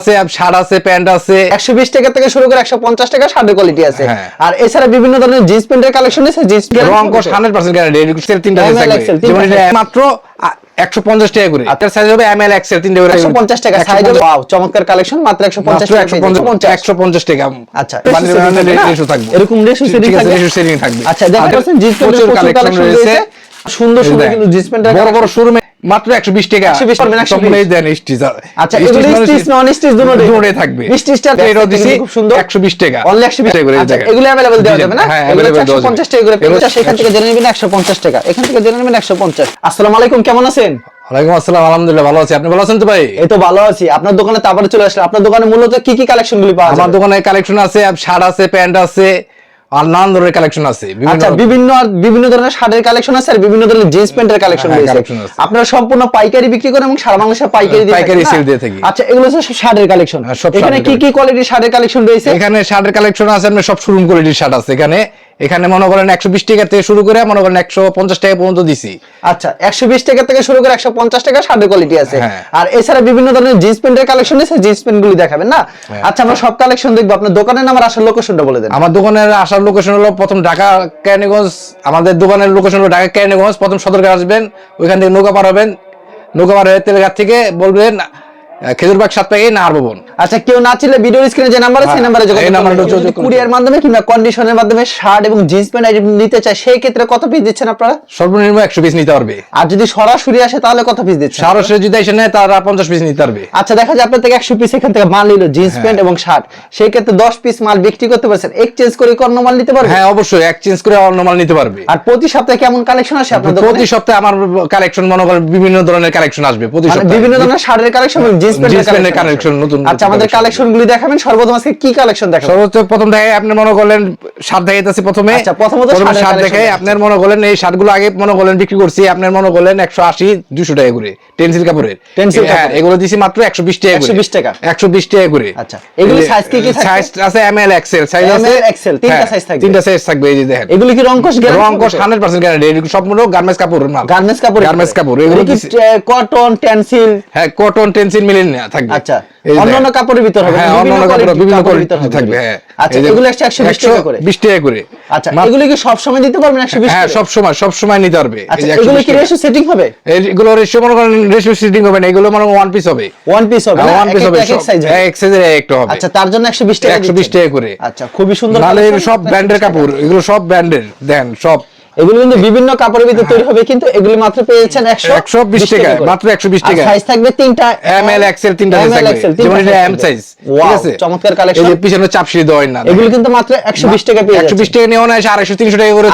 আছে শার্ট আছে প্যান্ট আছে। একশো বিশ টাকা থেকে শুরু করে একশো পঞ্চাশ টাকা শার্টের কোয়ালিটি আছে। হ্যাঁ। আর এছাড়া বিভিন্ন ধরনের জিন্স প্যান্টের কালেকশন আছে জিন্স রং হান্ড্রেড পার্সেন্ট গ্যারান্টি তিনটা এটা size। মাত্র একশো পঞ্চাশ টাকা করে। আপনার সাইজ হবে এম এল এক্সেল তিনটে করে। একশো পঞ্চাশ টাকা সাইজ ওয়াও চমৎকার কালেকশন মাত্র একশো পঞ্চাশ একশো টাকা। আচ্ছা থাকবে। এরকম সেটিং থাকবে আচ্ছা দেখা যাচ্ছে জিন্স প্যান্টের প্রচুর কালেকশন রয়েছে। সুন্দর সুন্দর কিন্তু জিন্স প্যান্টের বড় বড় শোরুমে মাত্র একশো বিশ টাকা 120 পারবেন, 120 সম্পূর্ণ এই দেন স্টিচ আচ্ছা এগুলো স্টিচ নন স্টিচ দুটোই দুটোই থাকবে স্টিচটা এটাও দিছি খুব সুন্দর একশো বিশ টাকা অনলি 120 টাকা করে আচ্ছা দেখেন। এগুলো अवेलेबल দেওয়া যাবে না হ্যাঁ এগুলো available দেওয়া যাবে। 150 টাকা করে এগুলো পেয়ে সেখান থেকে জেনে নেবেন 150 টাকা এখান থেকে জেনে নেবেন 150 আসসালামু আলাইকুম কেমন আছেন ওয়ালাইকুম আসসালাম আলহামদুলিল্লাহ ভালো আছি আপনি ভালো আছেন তো ভাই এই তো ভালো আছি আপনার দোকানে তারপরে চলে আসলে আপনার দোকানে মূলত কি কি কালেকশন গুলি পাওয়া আমার যায় দোকানে কালেকশন আছে শার্ট আছে প্যান্ট আছে আর নানান ধরনের কালেকশন আছে বিভিন্ন আচ্ছা বিভিন্ন আর বিভিন্ন ধরনের শার্টের কালেকশন আছে আর বিভিন্ন ধরনের জিন্স প্যান্টের কালেকশন হ্যাঁ, রয়েছে। আপনারা সম্পূর্ণ পাইকারি বিক্রি করেন এবং সারা বাংলাদেশে পাইকারি দিয়ে পাইকারি সেল দিয়ে থাকি। আচ্ছা এগুলো হচ্ছে শার্টের কালেকশন হ্যাঁ, এখানে কি কি কোয়ালিটির শার্টের কালেকশন রয়েছে? এখানে শার্টের কালেকশন আছে আপনার সব শোরুম কোয়ালিটির শার্ট আছে। এখানে এখানে মনে করেন একশো বিশ টাকা থেকে শুরু করে মনে করেন একশো পঞ্চাশ টাকা পর্যন্ত দিছি। আচ্ছা একশো বিশ টাকা থেকে শুরু করে একশো পঞ্চাশ টাকা শার্টের কোয়ালিটি আছে। হ্যাঁ। আর এছাড়া বিভিন্ন ধরনের জিন্স প্যান্টের কালেকশন আছে জিন্স প্যান্ট গুলি দেখাবেন না? হ্যাঁ। আচ্ছা আমরা সব কালেকশন দেখব। আপনার দোকানের নাম আর আসার লোকেশনটা বলে দেন। আমার দোকানের আসার লোকেশন হলো প্রথম ঢাকা কেরানীগঞ্জ। আমাদের দোকানের লোকেশন হলো ঢাকা কেরানীগঞ্জ। প্রথম সদরঘাট আসবেন ওইখান থেকে নৌকা পার হবেন। নৌকা পার হয়ে তেলঘাট থেকে বলবেন খেজুরবাগ না আর ভবন আচ্ছা কেউ না ছিলে ভিডিওর স্ক্রিনে যে নাম্বার আছে সেই হ্যাঁ, নাম্বারে যোগাযোগ এই নাম্বারে যোগাযোগ কুরিয়ার মাধ্যমে কিংবা কন্ডিশনের মাধ্যমে শার্ট এবং জিন্স প্যান্ট আইটেম নিতে চায় সেই ক্ষেত্রে কত পিস দিচ্ছেন আপনারা? সর্বনিম্ন একশো পিস নিতে পারবে। আর যদি সরাসরি আসে তাহলে কত পিস দিচ্ছেন? সরাসরি যদি নেয় তারা পঞ্চাশ পিস নিতে পারবে। আচ্ছা দেখা যায় আপনার থেকে একশো পিস এখান থেকে মাল নিল জিন্স হ্যাঁ। প্যান্ট এবং শার্ট সেই ক্ষেত্রে দশ পিস মাল বিক্রি করতে পারছেন। এক্সচেঞ্জ করে অন্য মাল নিতে পারবেন হ্যাঁ অবশ্যই এক্সচেঞ্জ করে অন্য মাল নিতে পারবে। আর প্রতি সপ্তাহে কেমন কালেকশন আসে আপনার প্রতি সপ্তাহে আমার কালেকশন মনে করেন বিভিন্ন ধরনের কালেকশন আসবে প্রতি মানে সপ্তাহে। বিভিন্ন ধরনের শার্টের কালেকশন এবং জিন্স কালেকশন নতুন আচ্ছা আমাদের collection। কালেকশন গুলি দেখাবেন সর্বপ্রথম আজকে কি কালেকশন দেখাবেন? সর্বোচ্চ প্রথম দেখায় আপনি মনে করলেন শার্ট দেখাইতেছি প্রথমে। আচ্ছা, প্রথমত শার্ট collection দেখে দেখাচ্ছি। আপনার মনে করলেন এই শার্টগুলো আগে মনে করলেন বিক্রি করছি আপনার মনে করলেন একশো আশি দুশো টাকা করে টেন্সিল কাপড়ের। Tencel হ্যাঁ কাপড়ের। এগুলো দিছি মাত্র একশো বিশ টাকা 120 টাকা। একশো বিশ টাকা করে। আচ্ছা, এগুলো size কি কি সাইজ আছে এম এল এক্সেল সাইজ আছে XL, তিনটা হ্যাঁ, size থাকবে। তিনটা সাইজ থাকবে এই যে দেখেন। এগুলি কি রংকশ রং কোশ হান্ড্রেড পার্সেন্ট গ্যারান্টি সম্পূর্ণ গার্মেন্টস কাপড় মাল। গার্মেন্টস কাপড় গার্মেন্টস কাপড় এগুলো কি কটন টেনসিল হ্যাঁ কটন টেন্সিল মিলিয়ে না থাকবে। আচ্ছা অন্যান্য কাপড়ের ভিতর হবে হ্যাঁ অন্যান্য কাপড় বিভিন্ন কোয়ালিটি থাকবে হ্যাঁ। আচ্ছা এগুলো একশো একশো বিশ টাকা করে? বিশ টাকা করে। আচ্ছা এগুলো কি সব সময় দিতে পারবেন একশো বিশ হ্যাঁ সব সময় সব সময় নিতে পারবে। আচ্ছা এগুলো কি রেশিও সেটিং হবে? এগুলো রেশিও মনে করেন রেশিও সিটিং হবে না এগুলো মনে ওয়ান পিস হবে। ওয়ান পিস হবে ওয়ান পিস হবে এক সাইজ হবে। এক সাইজের একটা হবে। আচ্ছা তার জন্য একশো বিশ টাকা একশো বিশ দিচ্ছেন। টাকা করে। আচ্ছা খুবই সুন্দর নাহলে সব ব্র্যান্ডের কাপড় এগুলো সব ব্র্যান্ডের দেন সব এগুলো কিন্তু বিভিন্ন কাপড়ের ভিতরে তৈরি হবে কিন্তু এগুলি মাত্র পেয়েছেন একশো 120 টাকা, মাত্র 120 টাকা। সাইজ থাকবে তিনটা এম এল এক্সেল তিনটা সাইজ থাকবে। যেমন এটা এম সাইজ ঠিক আছে? চমৎকার কালেকশন যে পিছনে চাপসি দেওয়া হয় না এগুলো কিন্তু মাত্র একশো বিশ টাকা পেয়ে একশো বিশ যাচ্ছে টাকা নিয়ে না আড়াইশো তিনশো টাকা করে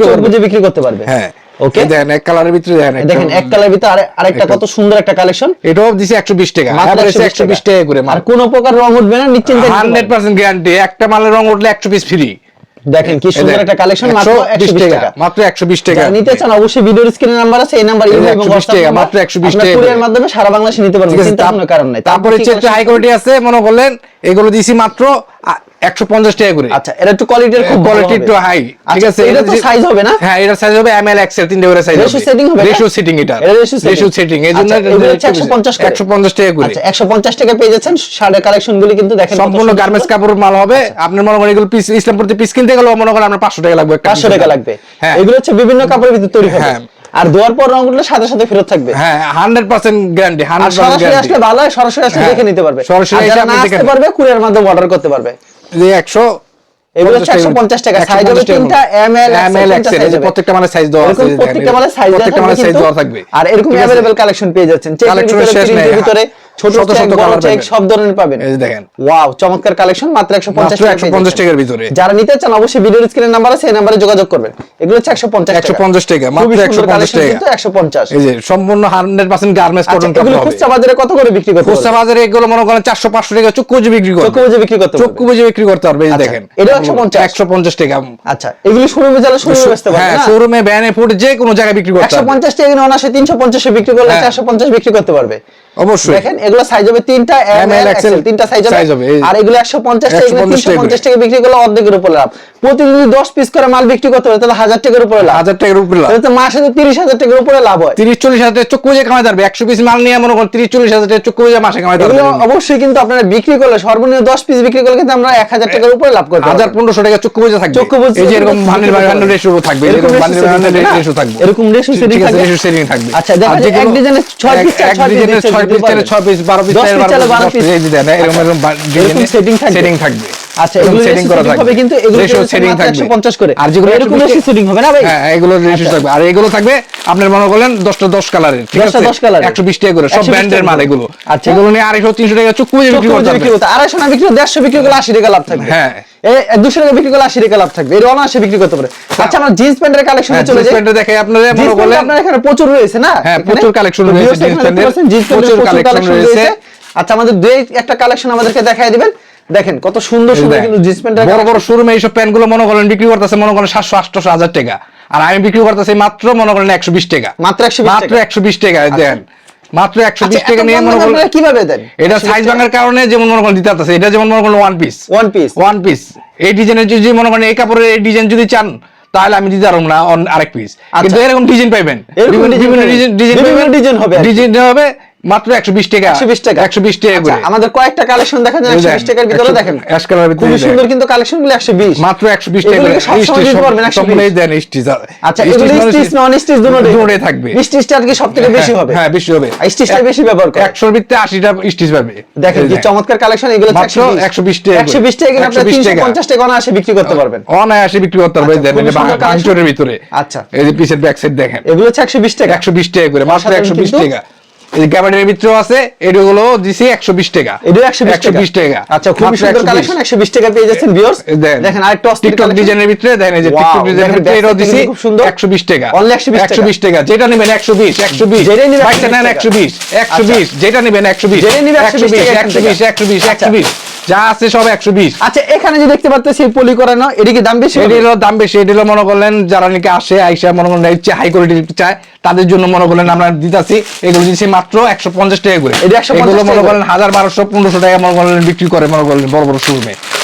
চুপ বুঝে বিক্রি করতে পারবে। হ্যাঁ ওকে এই দেখেন এক কালারের ভিতরে দেখেন দেখেন এক কালার ভিতরে আরে- আরেকটা কত সুন্দর একটা কালেকশন এটাও দিছে একশো বিশ টাকা। মাত্র একশো 120 বিশ টাকা। করে আর কোনো প্রকার রং উঠবে না নিশ্চিন্তে নিতে হান্ড্রেড পারবেন। পার্সেন্ট গ্যারান্টি একটা মালের রং উঠলে একশো পিস ফ্রি দেখেন কি সুন্দর একটা কালেকশন মাত্র একশো বিশ টাকা। মাত্র একশো বিশ টাকা। নিতে চান অবশ্যই ভিডিওর স্ক্রিনে নাম্বার আছে এই নাম্বার ইমেল এবং 120 টাকা, মাত্র 120 আপনারা টাকা কুরিয়ার মাধ্যমে সারা বাংলাদেশে নিতে পারবেন কিন্তু আপনার কোনো কারণ নাই। তারপরে চেকটা হাই কোয়ালিটি আছে। মনে করলেন এগুলো দিছি মাত্র একশো পঞ্চাশ টাকা করে। আচ্ছা এটা একটু কোয়ালিটির খুব কোয়ালিটি একটু হাই ঠিক আছে? এটা তো সাইজ হবে না? হ্যাঁ এটা সাইজ হবে এম এল এক্সেল তিনটে করে সাইজ Ratio setting হবে রেশিও সেটিং এটা। এটা ratio setting। রেশিও সেটিং এই জন্য আচ্ছা, এগুলো 150 করে। একশো পঞ্চাশ টাকা করে। আচ্ছা 150 টাকা পেয়ে যাচ্ছেন শাড়ির কালেকশন গুলি কিন্তু দেখেন সম্পূর্ণ গার্মেন্টস কাপড়ের মাল হবে। আপনার মনে করেন এগুলো পিস ইসলামপুরতে পিস কিনতে গেলে মনে করেন আপনার পাঁচশো টাকা লাগবে একটা 500 টাকা লাগবে। হ্যাঁ। এগুলো হচ্ছে বিভিন্ন কাপড়ের ভিতরে তৈরি হবে। হ্যাঁ। আর ধোয়ার পর রং উঠলে সাথে সাথে ফেরত থাকবে। হ্যাঁ গ্যারান্টি সরাসরি আসলে ভালো সরাসরি আসলে। দেখে নিতে পারবে। সরাসরি দেখে আসতে পারবে কুরিয়ার মাধ্যমে অর্ডার করতে পারবে। একশো এগুলো একশো পঞ্চাশ টাকা এম এল এম এল প্রত্যেকটা মানে সাইজ মানে দেওয়া প্রত্যেকটা মানে সাইজ দেওয়া থাকবে আর এরকম কালেকশন পেয়ে যাচ্ছেন। শেষ নেই। ভিতরে ছোট শত চেক শত বড় colour চেক সব ধরনের পাবেন। এই দেখেন। ওয়াও চমৎকার কালেকশন মাত্র 150 টাকা একশো পেয়ে পঞ্চাশ যাচ্ছেন। টাকার ভিতরে। যারা নিতে চান অবশ্যই ভিডিওর স্ক্রিনের নাম্বার আছে এই নাম্বারে যোগাযোগ করবেন। এগুলো হচ্ছে 150 টাকা। 150 টাকা, মাত্র 150 টাকা। কিন্তু 150 এই যে সম্পূর্ণ গার্মেন্টস আচ্ছা কটন এগুলো কাপড় হবে খুচরা বাজারে কত করে বিক্রি করতে খুচরা বাজারে এগুলো মনে করেন চারশো পাঁচশো টাকা চক্ষু বুঝে বিক্রি করবে চক্ষু বুঝে বিক্রি করতে চক্ষু বুঝে বিক্রি করতে পারবে এই যে আচ্ছা, দেখেন। এটাও 150 একশো পঞ্চাশ টাকা। আচ্ছা এগুলো শোরুমে যারা শোরুমে বেচতে পারবেন হ্যাঁ শোরুমে ভ্যানে ফুট যে কোনো জায়গায় বিক্রি করতে একশো পারবে পঞ্চাশ টাকা কিনে অনাসে তিনশো পঞ্চাশে বিক্রি করলে হ্যাঁ। চারশো পঞ্চাশ বিক্রি করতে পারবে। অবশ্যই। দেখেন এগুলো সাইজ হবে তিনটা এম এল এক্সেল তিনটা সাইজ হবে। আর এগুলো 150 টাকা এগুলো 150 টাকা 350 টাকা বিক্রি করলে অর্ধেকের উপরে লাভ। প্রতিদিন যদি 10 পিস করে মাল বিক্রি করতে হবে তাহলে 1000 টাকার উপরে লাভ। হাজার টাকার উপরে লাভ। তাহলে মাসে তো 30000 টাকার উপরে লাভ হয়। তিরিশ চল্লিশ হাজার টাকা চক্ষু বুঝে কামাই পারবে একশো পিস মাল নিয়ে মনে করেন তিরিশ চল্লিশ হাজার টাকা চক্ষু বুঝে মাসে কামাই পারবে অবশ্যই কিন্তু আপনারা বিক্রি করলে সর্বনিম্ন 10 পিস বিক্রি করলে কিন্তু আমরা 1000 টাকার উপরে লাভ করতে হাজার পনেরোশো টাকা চক্ষু বুঝে থাকবে। চক্ষু বুঝে এই যে এরকম বুঝে থাকবে। রেশিও থাকবে এরকম ভান্ডেল থাকবে। রেশিও থাকবে। এরকম ratio ঠিক থাকবে। আচ্ছা, দেখা যায় এক ডিজাইনে ছয় পিস চাই, ছয় পিস ডিজাইনে ছয় পিস পিস বারো পিস দশ চাইলে পিস বারো চাইলে পিস, বারো দশ পিস পিস। এই যে দেন, এরকম এরকম সেটিং থাকবে। সেটিং থাকবে আচ্ছা এগুলো setting করা থাকবে। কিন্তু এগুলো setting মাত্র থাকবে। 150 করে। আর যেগুলো এরকম রেশিও সেটিং হবে না ভাই? হ্যাঁ এগুলো রেশিও থাকবে। আর এগুলো থাকবে আপনার মনে করলেন দশটা দশ কালারের ঠিক আছে? দশ colour এর। একশো বিশ টাকা করে সব ব্র্যান্ডের মাল এগুলো। আচ্ছা। এগুলো নিয়ে আড়াইশো তিনশো টাকা চুক্তি বিক্রি করতে পারবে করতে আড়াইশো না বিক্রি করতে দেড়শো বিক্রি করলে আশি টাকা লাভ থাকবে। হ্যাঁ। দুশো টাকা বিক্রি করলে আশি টাকা লাভ থাকবে। এর অনায়াসে বিক্রি করতে পারে। আচ্ছা আমরা জিন্স প্যান্টের কালেকশনে হ্যাঁ, চলে জিন্স যাই। প্যান্টে দেখে আপনারা মনে আপনার এখানে প্রচুর রয়েছে না? হ্যাঁ, প্রচুর রয়েছে জিন্স প্যান্টের। প্রচুর রয়েছে। আচ্ছা আমাদের দুই একটা কালেকশন আমাদেরকে দেখাই দিবেন। দেখেন কত সুন্দর সুন্দর কিন্তু জিন্স প্যান্টের বড় বড় শোরুমে এইসব প্যান্টগুলো মনে করেন বিক্রি করতেছে মনে করেন সাতশো আটশো হাজার টাকা। আর আমি বিক্রি করতেছি মাত্র মনে করেন একশো বিশ টাকা। মাত্র 120 মাত্র একশো বিশ টাকা দেন মাত্র একশো আচ্ছা, বিশ টাকা নিয়ে মনে করেন কীভাবে দেন? এটা সাইজ ভাঙার কারণে যেমন মনে করেন দিতে পারতেছে এটা যেমন মনে করেন one piece one piece one piece এই ডিজাইনের যদি মনে করেন এই কাপড়ের এই ডিজাইন যদি চান তাহলে আমি দিতে পারব না আরেক পিস কিন্তু এরকম ডিজাইন পাইবেন। ডিজাইন হবে ডিজাইন হবে মাত্র একশো বিশ টাকা 120 টাকা। একশো বিশ টাকা করে আচ্ছা, আমাদের কয়েকটা কালেকশন দেখা যায় এই একশো দেখেন, বিশ টাকার ভিতরে দেখেন ভিতরে সুন্দর কিন্তু কালেকশনগুলো একশো বিশ মাত্র একশো বিশ টাকা করে সবসময় দিতে পারবেন, 120? দেন স্টিচ আচ্ছা এগুলো স্টিচ নন স্টিচ দুটোই থাকবে স্টিচটা আর কি বেশি হবে হ্যাঁ বেশি হবে স্টিচটা বেশি ব্যবহার করে আশিটা স্টিচ পাবে দেখেন দেখেন। চমৎকার কালেকশন এগুলো মাত্র 120 টাকা করে। একশো বিশ টাকা কিন্তু আপনার 120 তিনশো টাকা। পঞ্চাশ টাকা অনায়াসে বিক্রি করতে পারবেন অনায়াসে বিক্রি করতে পারবে আচ্ছা, দেন যে ভিতরে আচ্ছা। এই যে পিসের ব্যাক সাইড দেখেন এগুলো হচ্ছে একশো বিশ টাকা একশো বিশ টাকা করে মাত্র অসাধারণ একশো বিশ কিন্তু। টাকা দিছি টাকা। আচ্ছা খুবই সুন্দর কালেকশন একশো বিশ টাকা পেয়ে যাচ্ছেন ভিউয়ার্স দেখেন দেখেন আরেকটা টিকটক ডিজাইনের ভিতরে দেখেন এই যে টিকটক ডিজাইনের ভিতরে এটাও দিছি কিন্তু খুব সুন্দর। টাকা। Only 120 বিশ টাকা। যেটা নেবেন একশো বিশ একশো বিশ। যেটাই নিবেন বাইকটা নেন টাকা। একশো বিশ একশো। বিশ যেটা নেবেন একশো বিশ। যেটাই নিবে 120 একশো বিশ টাকা একশো একশো বিশ একশো বিশ যা আছে সব একশো বিশ। আচ্ছা এখানে যে দেখতে পাচ্ছেন সেই পলি করানো এটা কি দাম বেশি এটি দাম বেশি এটি মনে করলেন যারা নাকি আসে আইসা মনে করেন হাই কোয়ালিটি চায় তাদের জন্য মনে করেন আমরা দিতেছি এগুলো দিচ্ছি মাত্র একশো পঞ্চাশ টাকা করে। এটা 150 এগুলো মনে করেন হাজার বারোশো পনেরোশো টাকা মনে করেন বিক্রি করে মনে করেন বড় বড় শোরুমে।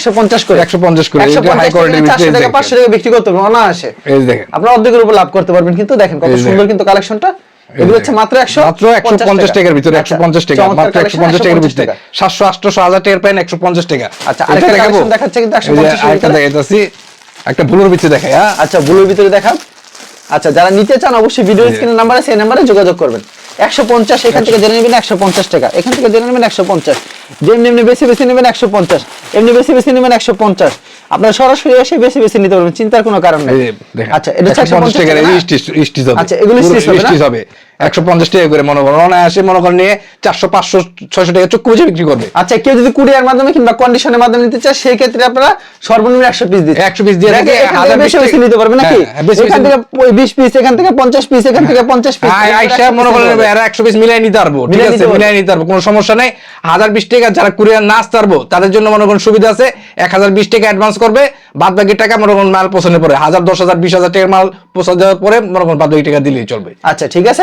150 করে। 150 করে, এটা 150 high quality টাকা, 400 ভিতরে টাকা 500 টাকা বিক্রি করতে পারবেন অনায়াসে। এই দেখেন। আপনারা অর্ধেকের উপর লাভ করতে পারবেন কিন্তু দেখেন কত সুন্দর কিন্তু কালেকশনটা। এগুলো হচ্ছে মাত্র 100 মাত্র একশো পঞ্চাশ টাকার ভিতরে একশো পঞ্চাশ টাকা মাত্র একশো পঞ্চাশ টাকার ভিতরে। সাতশো আটশো হাজার টাকার পাইন একশো পঞ্চাশ টাকা। আচ্ছা, আরেকটা দেখাবো? দেখাচ্ছে কিন্তু 150 এই যে আরেকটা ভিতরে। দেখাইতাছি। একটা ভুলোর ভিতরে দেখাই হ্যাঁ? আচ্ছা ব্লুর ভিতরে দেখান। আচ্ছা যারা নিতে চান অবশ্যই ভিডিও। স্ক্রিনের নাম্বারে সেই নাম্বারে যোগাযোগ করবেন। একশো পঞ্চাশ এখান থেকে জেনে নেবেন একশো পঞ্চাশ টাকা। এখান থেকে জেনে নেবেন একশো পঞ্চাশ। যেমনি এমনি বেশি বেশি নেবেন একশো পঞ্চাশ। এমনি বেশি বেশি নেবেন একশো পঞ্চাশ। আপনার সরাসরি এসে বেশি বেশি নিতে পারবেন চিন্তার কোনো কারণ নেই। আচ্ছা এটা আচ্ছা, এগুলো? হবে। একশো পঞ্চাশ টাকা করে মনে করেন অনায়াসে মনে করেন নিয়ে চারশো পাঁচশো ছয়শো টাকা চুক্তি বুঝে বিক্রি করবে। আচ্ছা কেউ যদি কুরিয়ার মাধ্যমে কিংবা কন্ডিশনের মাধ্যমে নিতে চায় সেই ক্ষেত্রে আপনারা সর্বনিম্ন একশো পিস দিচ্ছেন 100 piece দিয়ে বিশ বেশি নিতে পারবেন নাকি? হ্যাঁ, এখান থেকে বিশ পিস এখান থেকে পঞ্চাশ পিস এখান থেকে পঞ্চাশ পিস মনে করেন এরা একশো পিস মিলাই নিতে পারব ঠিক আছে? মিলাই নিতে পারব কোনো সমস্যা নেই। হাজার বিশ টাকা যারা কুরিয়ার না আসতে পারব তাদের জন্য মনে করেন সুবিধা আছে এক হাজার বিশ টাকা অ্যাডভান্স করবে বাদ বাকি টাকা মনে করেন মাল পৌঁছানোর পরে হাজার দশ হাজার বিশ হাজার টাকার মাল পৌঁছা দেওয়ার পরে মনে করেন বাদ বাকি টাকা দিলেই চলবে। আচ্ছা ঠিক আছে